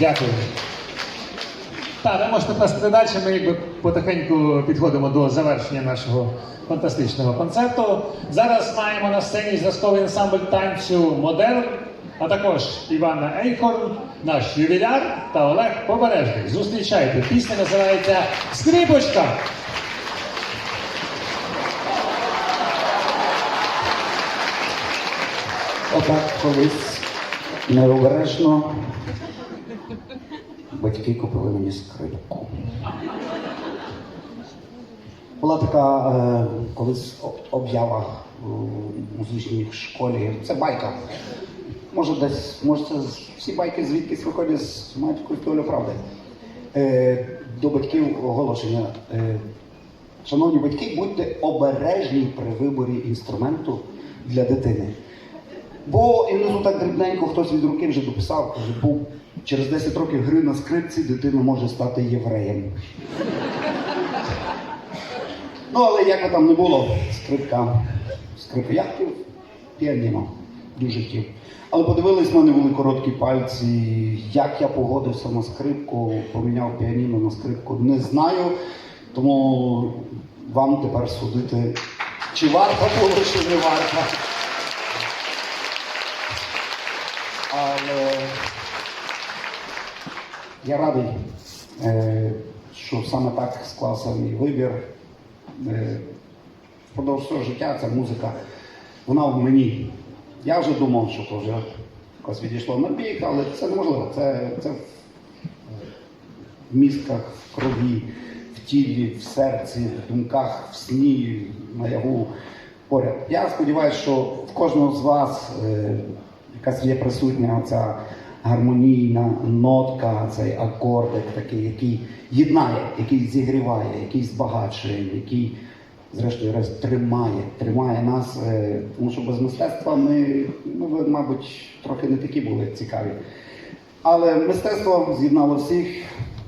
Дякую. Так, ви можете плестити далі. Ми якби потихеньку підходимо до завершення нашого фантастичного концерту. Зараз маємо на сцені зразковий ансамбль танцю Модерн, а також Івана Ейхорн, наш ювіляр та Олег Побережний. Зустрічайте. Пісня називається Скрипочка. Отак колись необережно батьки купили мені скрипку. Була така е, колись об'ява в музичній школі. Це байка. Може, десь, може, це всі байки звідкись виходять з матькою долю правди. Е, до батьків оголошення. Е, Шановні батьки, будьте обережні при виборі інструменту для дитини. Бо і внизу так дрібненько хтось від руки вже дописав, каже, бо через 10 років гри на скрипці дитина може стати євреєм. Ну, але як там не було, скрипка, скрипка. Піаніно, дуже хотів. Але подивились, в мене були короткі пальці. Як я погодився на скрипку, поміняв піаніно на скрипку, не знаю. Тому вам тепер судити, чи варто було, чи не варто. Але я радий, е, що саме так склався мій вибір. Е, Впродовж свого життя ця музика, вона в мені. Я вже думав, що то вже якось відійшло на бік, але це неможливо. Це, це в мізках, в крові, в тілі, в серці, в думках, в сні, наяву поряд. Я сподіваюся, що в кожного з вас е, якась є присутня ця гармонійна нотка, цей акордик такий, який єднає, який зігріває, який збагачує, який, зрештою, раз тримає, тримає нас. е, Тому що без мистецтва ми, ну, мабуть, трохи не такі були цікаві. Але мистецтво з'єднало всіх.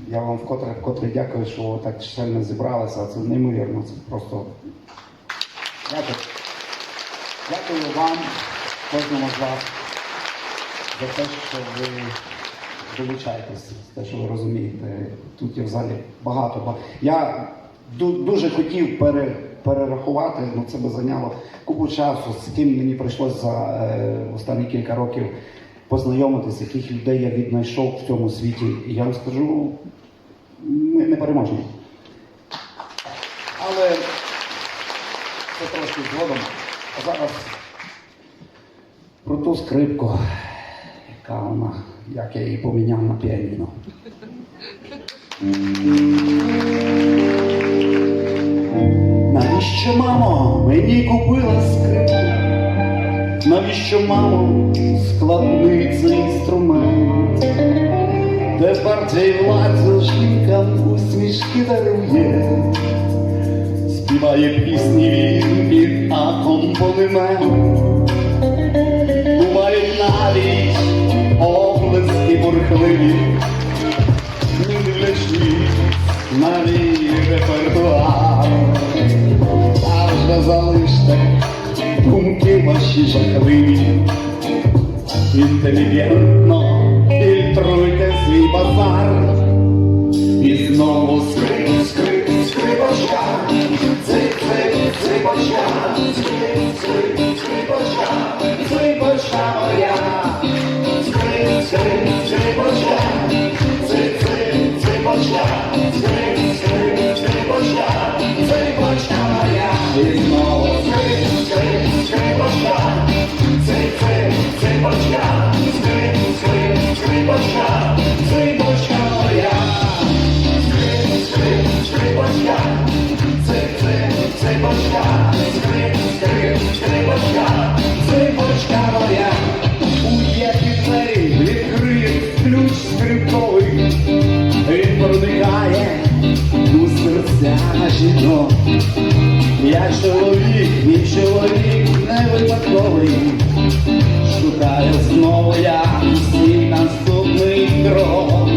Я вам вкотре, вкотре дякую, що так чисельно зібралися. Це неймовірно. Це просто дякую. Дякую вам, кожному з вас, за те, що ви долучаєтесь, те, що ви розумієте. Тут є в залі багато. Я дуже хотів пере, перерахувати, але це би зайняло купу часу, з ким мені прийшлося за е, останні кілька років познайомитися, яких людей я віднайшов в цьому світі. І я вам скажу, ми не переможні. Але це трошки згодом. А зараз про ту скрипку, яка вона, як я її поміняв на піаніно. Навіщо, мамо, мені купила скрипку? Навіщо, мамо, складний цей інструмент? Тепер цей влад жінка усмішки дарує, співає пісні він під акомпанемент. Бувають навіть облески бурхливі, не дивлячись на мій репертуар. А вже залиште думки ваші жахливі, інтелігентно фільтруйте свій базар. І знову скрип, скрип, скрипочка, цик, цик, скрипочка, скрип, скрип, Скрип, цей скрипочка, цей, цей, цей скрип, скрип, Згадаю знову я свій наступний крок.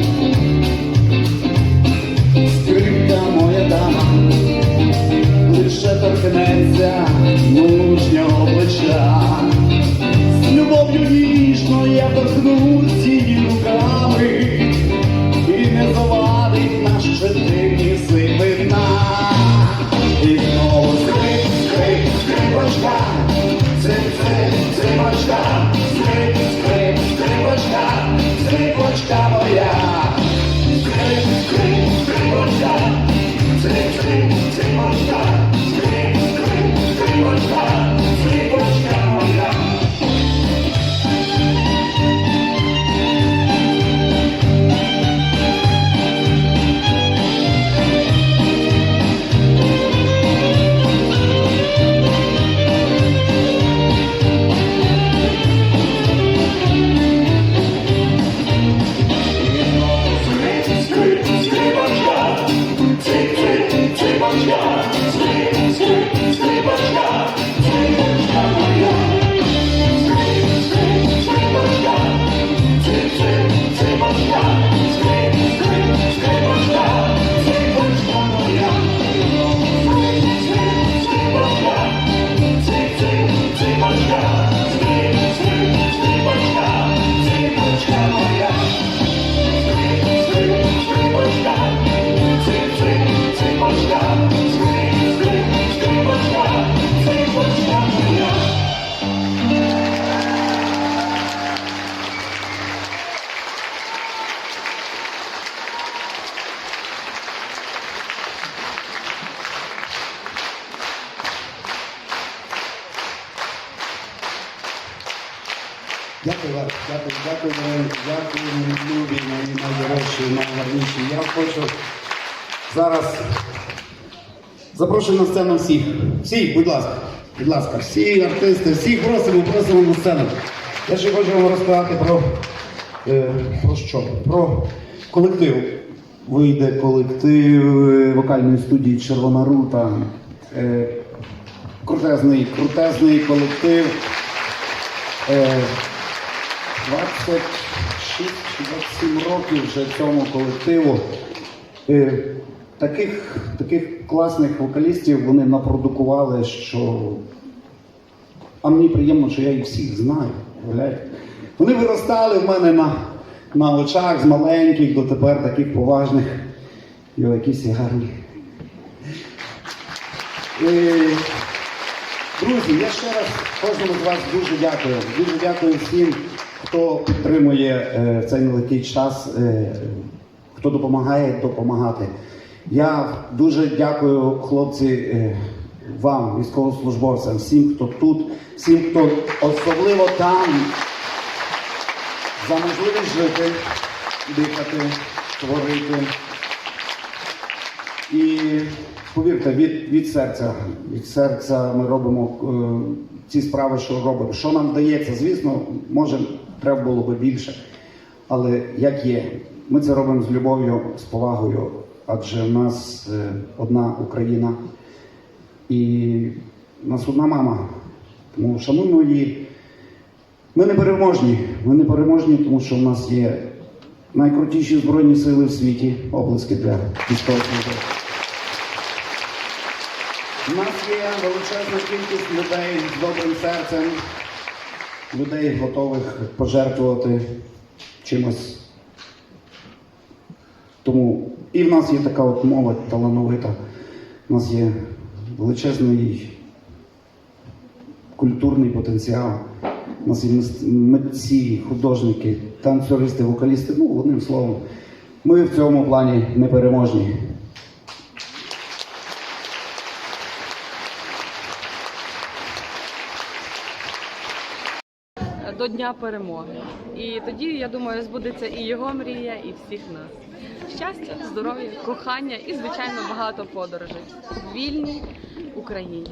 Дякую дякую, дякую, любі, мої найдорожчі, найгарніші. Я хочу зараз запрошую на сцену всіх. Всіх, будь ласка, будь ласка, всі артисти, всіх просимо, просимо на сцену. Я ще хочу вам розказати про, е, про що? Про колектив. Вийде колектив е, вокальної студії Червона рута. Е, крутезний, крутезний колектив. Е, 26 чи 27 років вже цьому колективу. Е, Таких, таких класних вокалістів вони напродукували, що. А мені приємно, що я їх всіх знаю. уявляєте? Вони виростали в мене на, на очах з маленьких до тепер таких поважних. Йо, якісь гарні. Е, Друзі, я ще раз кожному з вас дуже дякую. Дуже дякую всім, хто підтримує е, цей нелегкий час, е, хто допомагає допомагати. Я дуже дякую, хлопці, е, вам, військовослужбовцям, всім, хто тут, всім, хто особливо там, за можливість жити, дихати, творити. І повірте, від, від серця, від серця ми робимо е, ці справи, що робимо. Що нам вдається, звісно, може, треба було би більше. Але як є, ми це робимо з любов'ю, з повагою, адже в нас е, одна Україна і в нас одна мама. Тому шануємо її. Ми не переможні. Ми не переможні, тому що в нас є найкрутіші збройні сили в світі. Оплески для військовослужбовців. У нас є величезна кількість людей з добрим серцем, людей готових пожертвувати чимось. Тому і в нас є така от молодь талановита. У нас є величезний культурний потенціал. У нас є митці, художники, танцюристи, вокалісти. Ну, одним словом, ми в цьому плані непереможні. До Дня перемоги. І тоді, я думаю, збудеться і його мрія, і всіх нас. Щастя, здоров'я, кохання і, звичайно, багато подорожей вільній Україні.